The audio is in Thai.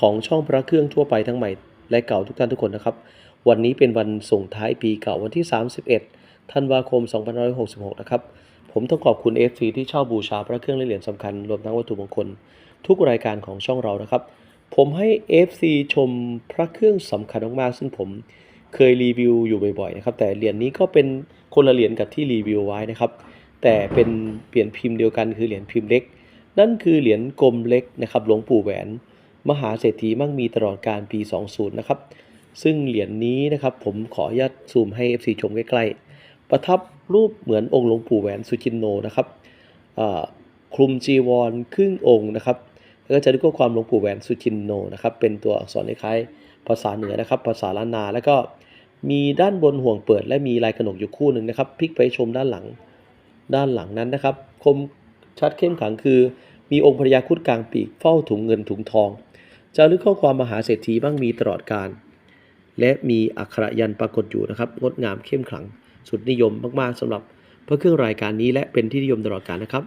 ของช่องพระเครื่องทั่วไปทั้งใหม่และเก่าทุกท่านทุกคนนะครับ วันนี้เป็นวันส่งท้ายปีเก่าวันที่ 31 ธันวาคม 2566 นะครับ ผมต้องขอบคุณ FC ที่เช่าบูชาพระเครื่องและเหรียญสำคัญรวมทั้งวัตถุมงคล ทุกรายการของช่องเรานะครับ ผมให้ FC ชมพระเครื่องสำคัญมากๆซึ่งผมเคยรีวิวอยู่บ่อยๆนะครับแต่เหรียญนี้ก็เป็นคนละเหรียญกับที่รีวิวไว้นะครับ แต่เป็นเปลี่ยนพิมพ์เดียวกันคือเหรียญพิมพ์เล็ก นั่นคือเหรียญกลมเล็กนะครับหลวงปู่แหวน มหาเศรษฐีมั่งมีตลอดการปี 20 นะครับ ซึ่งเหรียญนี้นะครับผมขออนุญาตซูมให้ FC ชมใกล้ๆ ประทับรูปเหมือนองค์หลวงปู่แหวนสุจินโนนะครับคลุมจีวรครึ่งองค์นะครับแล้วก็จะด้วยข้อความหลวงปู่แหวนสุจินโนนะครับเป็นตัวอักษรคล้ายภาษาเหนือนะครับ ภาษาล้านนา แล้วก็มีด้านบนห่วงเปิด และมีลายกระหนกอยู่คู่หนึ่งนะครับพลิกไปชมด้านหลังด้านหลังนั้นนะครับ คมชัดเข้มขังคือ มีองค์พระยาคุดกลางปีกเฝ้าถุงเงินถุงทองจาลึกข้อความมหาเศรษฐีบ้างมีตลอดการ และมีอักขระยันปรากฏอยู่นะครับ งดงามเข้มขลัง สุดนิยมมากๆสำหรับพระเครื่องรายการนี้และเป็นที่นิยมตลอดการนะครับ